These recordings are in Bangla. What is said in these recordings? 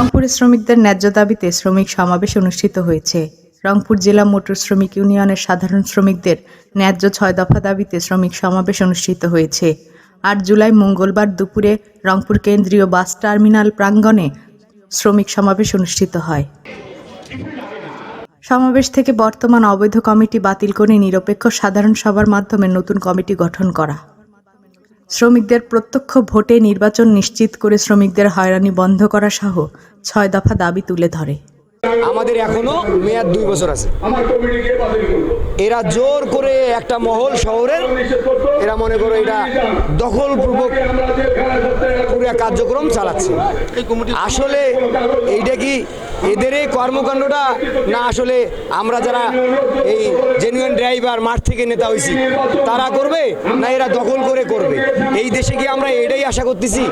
রংপুরে শ্রমিকদের ন্যায্য দাবিতে শ্রমিক সমাবেশ অনুষ্ঠিত হয়েছে। রংপুর জেলা মোটর শ্রমিক ইউনিয়নের সাধারণ শ্রমিকদের ন্যায্য ছয় দফা দাবিতে শ্রমিক সমাবেশ অনুষ্ঠিত হয়েছে। আট জুলাই মঙ্গলবার দুপুরে রংপুর কেন্দ্রীয় বাস টার্মিনাল প্রাঙ্গণে শ্রমিক সমাবেশ অনুষ্ঠিত হয়। সমাবেশ থেকে বর্তমান অবৈধ কমিটি বাতিল করে নিরপেক্ষ সাধারণ সভার মাধ্যমে নতুন কমিটি গঠন করা। শ্রমিকদের প্রত্যক্ষ ভোটে নির্বাচন নিশ্চিত করে শ্রমিকদের হয়রানি বন্ধ করা সহ ছয় দফা দাবি তুলে ধরে। আমাদের এখনও মেয়াদ দুই বছর আছে। এরা জোর করে একটা মহল শহরের, এরা মনে করো এটা দখলপূর্বক পুরো কার্যক্রম চালাচ্ছে। আসলে এইটা কি এদের এই কর্মকাণ্ডটা না আসলে আমরা যারা এই জেনুইন ড্রাইভার মাঠ থেকে নেতা হয়েছি, তারা করবে না এরা দখল করে করবে? এই দেশে কি আমরা এটাই আশা করতেছি?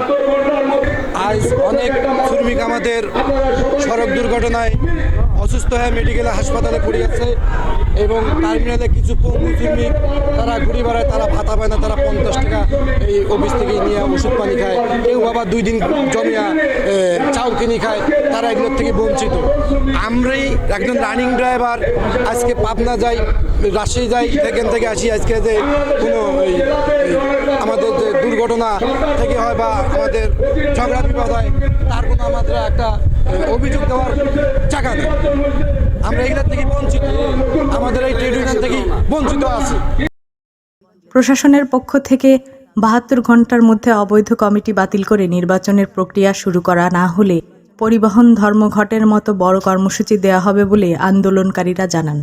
আজ অনেক শ্রমিক আমাদের সড়ক দুর্ঘটনায় অসুস্থ হয়ে মেডিকেল হাসপাতালে পড়ে আছে এবং টার্মিনালে কিছু শ্রমিক তারা ঘুরে বেড়ায় তারা ভাতা পায় না তারা পঞ্চাশ টাকা এই অফিস থেকে নিয়ে ওষুধ পানি খায়। কেউ বাবা দুই দিন জমিয়া এ, চাউল কিনে খায় তারা এগুলোর থেকে বঞ্চিত। আমরাই একজন রানিং ড্রাইভার আজকে পাবনা যাই রাশি যাই সেখান থেকে আসি আজকে যে কোনো আমাদের যে দুর্ঘটনা থেকে হয় বা আমাদের ঝগড়া বিপদ হয় তার কোনো আমাদের একটা অভিযোগ দেওয়ার জায়গা নেই। আমরা এগুলোর থেকে বঞ্চিত। আমাদের এই ট্রেড ইউনিয়ন থেকে বঞ্চিত আছি। প্রশাসনের পক্ষ থেকে বাহাত্তর ঘণ্টার মধ্যে অবৈধ কমিটি বাতিল করে নির্বাচনের প্রক্রিয়া শুরু করা না হলে পরিবহন ধর্মঘটের মতো বড় কর্মসূচি দেওয়া হবে বলে আন্দোলনকারীরা জানান।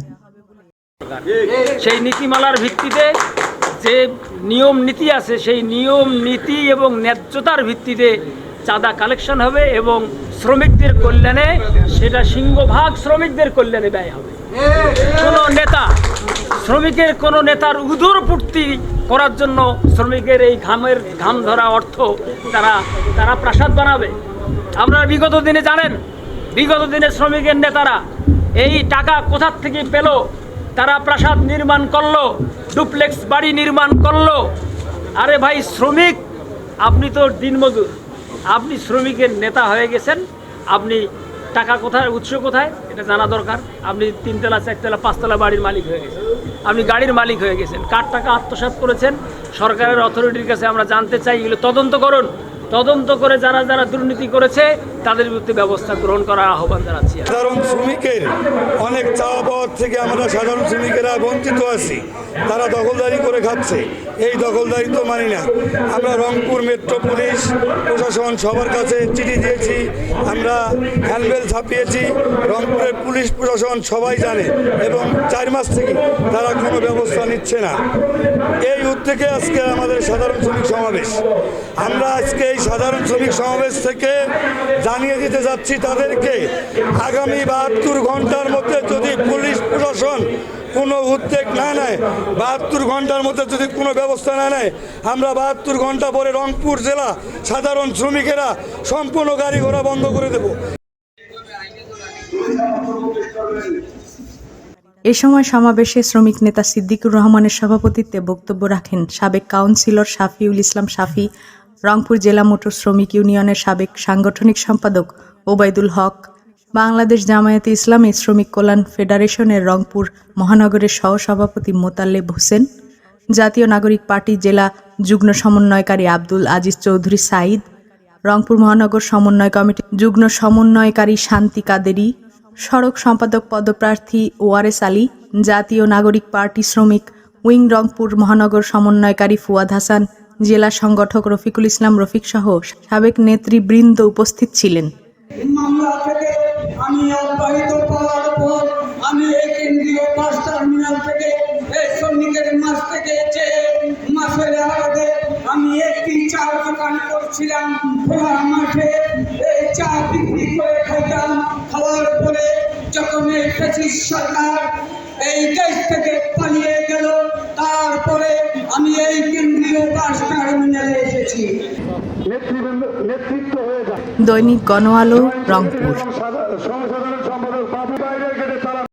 সেই নীতিমালার ভিত্তিতে যে নিয়ম নীতি আছে সেই নিয়ম নীতি এবং ন্যায্যতার ভিত্তিতে চাঁদা কালেকশন হবে এবং শ্রমিকদের কল্যাণে সেটা সিংহভাগ শ্রমিকদের কল্যাণে ব্যয় হবে। কোনো নেতা, শ্রমিকের কোনো নেতার উদর পূর্তি করার জন্য শ্রমিকের এই ঘামের ঘাম ধরা অর্থ তারা তারা প্রাসাদ বানাবে। আপনারা বিগত দিনে জানেন, বিগত দিনে শ্রমিকের নেতারা এই টাকা কোথার থেকে পেল? তারা প্রাসাদ নির্মাণ করল, ডুপ্লেক্স বাড়ি নির্মাণ করল। আরে ভাই, শ্রমিক, আপনি তো দিনমজুর। আপনি শ্রমিকের নেতা হয়ে গেছেন, আপনি টাকা কোথায়, উৎস কোথায়, এটা জানা দরকার। আপনি তিনতলা, চারতলা, পাঁচতলা বাড়ির মালিক হয়ে গেছেন। আপনি গাড়ির মালিক হয়ে গেছেন। কার টাকা আত্মসাৎ করেছেন? সরকারের অথরিটির কাছে আমরা জানতে চাই, এগুলো তদন্ত করুন। তদন্ত করে যারা যারা দুর্নীতি করেছে, তাদের বিরুদ্ধে ব্যবস্থা গ্রহণ করার আহ্বান জানাচ্ছি। সাধারণ শ্রমিকের অনেক চাওয়া পাওয়ার থেকে আমরা সাধারণ শ্রমিকেরা বঞ্চিত আছি। তারা দখলদারি করে খাচ্ছে। এই দখলদারি তো মানি না। আমরা রংপুর মেট্রো পুলিশ প্রশাসন সবার কাছে চিঠি দিয়েছি। আমরা হ্যান্ডবেল ছাপিয়েছি। রংপুরের পুলিশ প্রশাসন সবাই জানে এবং চার মাস থেকে তারা কোনো ব্যবস্থা নিচ্ছে না। এই উদ্যোগে আজকে আমাদের সাধারণ শ্রমিক সমাবেশ। আমরা আজকে এই সাধারণ শ্রমিক সমাবেশ থেকে জানিয়ে দিতে যাচ্ছি তাদেরকে, আগামী বাহাত্তর ঘণ্টার মধ্যে যদি পুলিশ প্রশাসন কোনো উদ্যোগ না নেয়। বাহাত্তর ঘণ্টার মধ্যে যদি কোনো ব্যবস্থা না নেয়, আমরা বাহাত্তর ঘণ্টা পরে রংপুর জেলা সাধারণ শ্রমিকেরা সম্পূর্ণ গাড়ি ঘোড়া বন্ধ করে দেবো। এ সময় সমাবেশে শ্রমিক নেতা সিদ্দিকুর রহমানের সভাপতিত্বে বক্তব্য রাখেন সাবেক কাউন্সিলর শাফিউল ইসলাম শাফি, রংপুর জেলা মোটর শ্রমিক ইউনিয়নের সাবেক সাংগঠনিক সম্পাদক ওবায়দুল হক। বাংলাদেশ জামায়াতে ইসলামী শ্রমিক কল্যাণ ফেডারেশনের রংপুর মহানগরের সহসভাপতি মোতাল্লেব হোসেন, জাতীয় নাগরিক পার্টি জেলা যুগ্ম সমন্বয়কারী আব্দুল আজিজ চৌধুরী সাইদ রংপুর মহানগর সমন্বয় কমিটি যুগ্ম সমন্বয়কারী শান্তি কাদেরি, সড়ক সম্পাদক পদপ্রার্থী ওয়ারেস আলী, জাতীয় নাগরিক পার্টি শ্রমিক উইং রংপুর মহানগর সমন্বয়কারী ফুয়াদ হাসান, জেলা সংগঠক রফিকুল ইসলাম রফিক সহ সাবেক নেতৃবৃন্দ উপস্থিত ছিলেন। আমি অব্যাহত পাওয়ার পর আমি এই কেন্দ্রীয় বাস টার্মিনাল থেকে, এই শ্রমিকের মাস থেকে যে মাসের আগে আমি একটি চা দোকান করছিলাম। খোলা মাঠে এই চা বিক্রি করে খাইতাম। খাওয়ার পরে যখন এই সরকার এই দেশ থেকে পালিয়ে গেল, তারপরে আমি এই কেন্দ্রীয় বাস টার্মিনালে এসেছি। দৈনিক গণ আলো রংপুর।